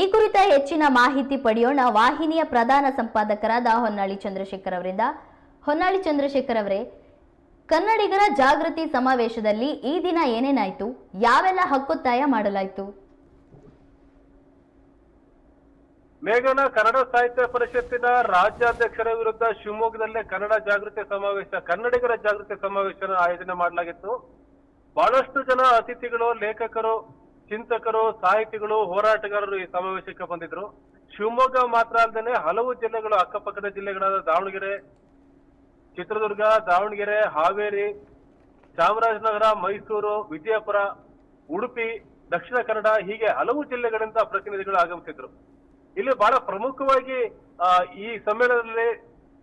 ಈ ಕುರಿತ ಹೆಚ್ಚಿನ ಮಾಹಿತಿ ಪಡೆಯೋಣ ವಾಹಿನಿಯ ಪ್ರಧಾನ ಸಂಪಾದಕರಾದ ಹೊನ್ನಾಳಿ ಚಂದ್ರಶೇಖರ್ ಅವರಿಂದ. ಹೊನ್ನಾಳಿ ಚಂದ್ರಶೇಖರ್ ಅವರೇ, ಕನ್ನಡಿಗರ ಜಾಗೃತಿ ಸಮಾವೇಶದಲ್ಲಿ ಈ ದಿನ ಏನೇನಾಯ್ತು? ಯಾವೆಲ್ಲ ಹಕ್ಕೊತ್ತಾಯ ಮಾಡಲಾಯಿತು? ಮೇಘನ ಕನ್ನಡ ಸಾಹಿತ್ಯ ಪರಿಷತ್ತಿನ ರಾಜ್ಯಾಧ್ಯಕ್ಷರ ವಿರುದ್ಧ ಶಿವಮೊಗ್ಗದಲ್ಲೇ ಕನ್ನಡ ಜಾಗೃತಿ ಸಮಾವೇಶ, ಕನ್ನಡಿಗರ ಜಾಗೃತಿ ಸಮಾವೇಶ ಆಯೋಜನೆ ಮಾಡಲಾಗಿತ್ತು. ಬಹಳಷ್ಟು ಜನ ಅತಿಥಿಗಳು, ಲೇಖಕರು ಚಿಂತಕರು, ಸಾಹಿತಿಗಳು, ಹೋರಾಟಗಾರರು ಈ ಸಮಾವೇಶಕ್ಕೆ ಬಂದಿದ್ರು. ಶಿವಮೊಗ್ಗ ಮಾತ್ರ ಅಲ್ಲದೆ ಹಲವು ಜಿಲ್ಲೆಗಳು ಅಕ್ಕಪಕ್ಕದ ಜಿಲ್ಲೆಗಳಾದ ದಾವಣಗೆರೆ, ಚಿತ್ರದುರ್ಗ, ದಾವಣಗೆರೆ, ಹಾವೇರಿ, ಚಾಮರಾಜನಗರ, ಮೈಸೂರು, ವಿಜಯಪುರ, ಉಡುಪಿ, ದಕ್ಷಿಣ ಕನ್ನಡ ಹೀಗೆ ಹಲವು ಜಿಲ್ಲೆಗಳಿಂದ ಪ್ರತಿನಿಧಿಗಳು ಆಗಮಿಸಿದ್ರು. ಇಲ್ಲಿ ಬಹಳ ಪ್ರಮುಖವಾಗಿ ಈ ಸಮ್ಮೇಳನದಲ್ಲಿ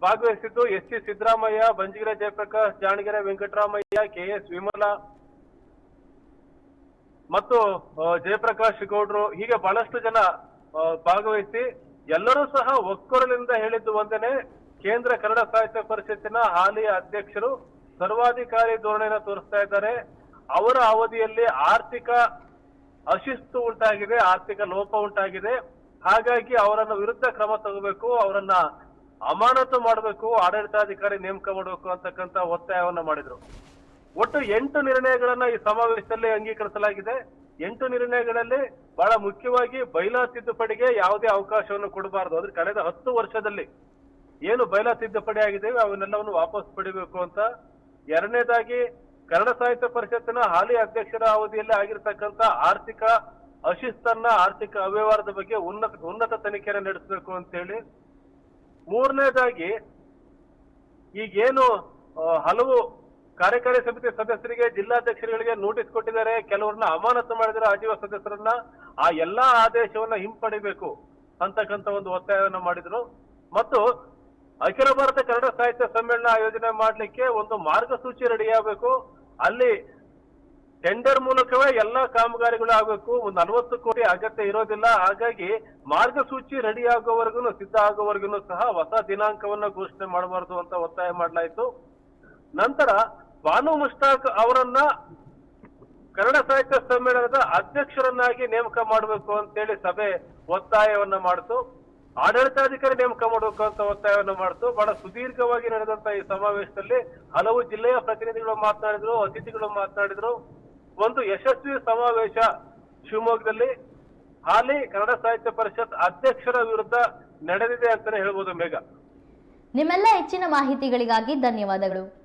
ಭಾಗವಹಿಸಿದ್ದು S C Siddaramaiah, Banjigere Jayaprakash, Janagere Venkataramaiah, K S Vimala ಮತ್ತು ಜಯಪ್ರಕಾಶ್ ಗೌಡ್ರು ಹೀಗೆ ಬಹಳಷ್ಟು ಜನ ಭಾಗವಹಿಸಿ ಎಲ್ಲರೂ ಸಹ ಒಕ್ಕೊರಲಿಂದ ಹೇಳಿದ್ದು ಒಂದೇನೆ, ಕೇಂದ್ರ ಕನ್ನಡ ಸಾಹಿತ್ಯ ಪರಿಷತ್ತಿನ ಹಾಲಿ ಅಧ್ಯಕ್ಷರು ಸರ್ವಾಧಿಕಾರಿ ಧೋರಣೆಯನ್ನು ತೋರಿಸ್ತಾ ಇದ್ದಾರೆ. ಅವರ ಅವಧಿಯಲ್ಲಿ ಆರ್ಥಿಕ ಅಶಿಸ್ತು ಉಂಟಾಗಿದೆ, ಆರ್ಥಿಕ ಲೋಪ ಉಂಟಾಗಿದೆ. ಹಾಗಾಗಿ ಅವರನ್ನು ವಿರುದ್ಧ ಕ್ರಮ ತಗೋಬೇಕು, ಅವರನ್ನ ಅಮಾನತು ಮಾಡಬೇಕು, ಆಡಳಿತಾಧಿಕಾರಿ ನೇಮಕ ಮಾಡಬೇಕು ಅಂತಕ್ಕಂತ ಒತ್ತಾಯವನ್ನ ಮಾಡಿದ್ರು. ಒಟ್ಟು ಎಂಟು ನಿರ್ಣಯಗಳನ್ನ ಈ ಸಮಾವೇಶದಲ್ಲಿ ಅಂಗೀಕರಿಸಲಾಗಿದೆ. ಎಂಟು ನಿರ್ಣಯಗಳಲ್ಲಿ ಬಹಳ ಮುಖ್ಯವಾಗಿ ಬೈಲಾ ತಿದ್ದುಪಡಿಗೆ ಯಾವುದೇ ಅವಕಾಶವನ್ನು ಕೊಡಬಾರದು. ಅಂದ್ರೆ ಕಳೆದ ಹತ್ತು ವರ್ಷದಲ್ಲಿ ಏನು ಬೈಲಾ ತಿದ್ದುಪಡಿ ಆಗಿದೆ ಅವನ್ನೆಲ್ಲವನ್ನು ವಾಪಸ್ ಪಡಿಬೇಕು ಅಂತ. ಎರಡನೇದಾಗಿ ಕನ್ನಡ ಸಾಹಿತ್ಯ ಪರಿಷತ್ತಿನ ಹಾಲಿ ಅಧ್ಯಕ್ಷರ ಅವಧಿಯಲ್ಲಿ ಆಗಿರ್ತಕ್ಕಂಥ ಆರ್ಥಿಕ ಅಶಿಸ್ತನ್ನ ಆರ್ಥಿಕ ಅವ್ಯವಹಾರದ ಬಗ್ಗೆ ಉನ್ನತ ಉನ್ನತ ತನಿಖೆಯನ್ನು ನಡೆಸಬೇಕು ಅಂತ ಹೇಳಿ ಮೂರನೇದಾಗಿ ಈಗೇನು ಹಲವು ಕಾರ್ಯಕಾರಿ ಸಮಿತಿ ಸದಸ್ಯರಿಗೆ ಜಿಲ್ಲಾಧ್ಯಕ್ಷರುಗಳಿಗೆ ನೋಟಿಸ್ ಕೊಟ್ಟಿದ್ದಾರೆ. ಕೆಲವರನ್ನ ಅಮಾನತು ಮಾಡಿದರೆ ಆಜೀವ ಸದಸ್ಯರನ್ನ ಆ ಎಲ್ಲಾ ಆದೇಶವನ್ನ ಹಿಂಪಡಿಬೇಕು ಅಂತಕ್ಕಂಥ ಒಂದು ಒತ್ತಾಯವನ್ನ ಮಾಡಿದ್ರು. ಮತ್ತು ಅಖಿಲ ಭಾರತ ಕನ್ನಡ ಸಾಹಿತ್ಯ ಸಮ್ಮೇಳನ ಆಯೋಜನೆ ಮಾಡಲಿಕ್ಕೆ ಒಂದು ಮಾರ್ಗಸೂಚಿ ರೆಡಿ ಆಗಬೇಕು ಅಲ್ಲಿ ಟೆಂಡರ್ ಮೂಲಕವೇ ಎಲ್ಲಾ ಕಾಮಗಾರಿಗಳು ಆಗಬೇಕು. ಒಂದು ನಲವತ್ತು ಕೋಟಿ ಅಗತ್ಯ ಇರೋದಿಲ್ಲ. ಹಾಗಾಗಿ ಮಾರ್ಗಸೂಚಿ ರೆಡಿ ಆಗೋವರೆಗೂ ಸಿದ್ಧ ಆಗೋವರೆಗೂ ಸಹ ಹೊಸ ದಿನಾಂಕವನ್ನ ಘೋಷಣೆ ಮಾಡಬಾರದು ಅಂತ ಒತ್ತಾಯ ಮಾಡಲಾಯಿತು. ನಂತರ ಬಾನು ಮುಷ್ತಾಕ್ ಅವರನ್ನ ಕನ್ನಡ ಸಾಹಿತ್ಯ ಸಮ್ಮೇಳನದ ಅಧ್ಯಕ್ಷರನ್ನಾಗಿ ನೇಮಕ ಮಾಡಬೇಕು ಅಂತೇಳಿ ಸಭೆ ಒತ್ತಾಯವನ್ನ ಮಾಡಿತು. ಆಡಳಿತಾಧಿಕಾರಿ ನೇಮಕ ಮಾಡಬೇಕು ಅಂತ ಒತ್ತಾಯವನ್ನ ಮಾಡಿತು. ಬಹಳ ಸುದೀರ್ಘವಾಗಿ ನಡೆದಂತ ಈ ಸಮಾವೇಶದಲ್ಲಿ ಹಲವು ಜಿಲ್ಲೆಯ ಪ್ರತಿನಿಧಿಗಳು ಮಾತನಾಡಿದ್ರು, ಅತಿಥಿಗಳು ಮಾತನಾಡಿದ್ರು. ಒಂದು ಯಶಸ್ವಿ ಸಮಾವೇಶ ಶಿವಮೊಗ್ಗದಲ್ಲಿ. ಹಾಲಿ ಕನ್ನಡ ಸಾಹಿತ್ಯ ಪರಿಷತ್ ಅಧ್ಯಕ್ಷರ ವಿರುದ್ಧ ನಡೆದಿದೆ ಅಂತಾನೆ ಹೇಳ್ಬೋದು ಮೇಘ. ನಿಮ್ಮೆಲ್ಲ ಹೆಚ್ಚಿನ ಮಾಹಿತಿಗಳಿಗಾಗಿ ಧನ್ಯವಾದಗಳು.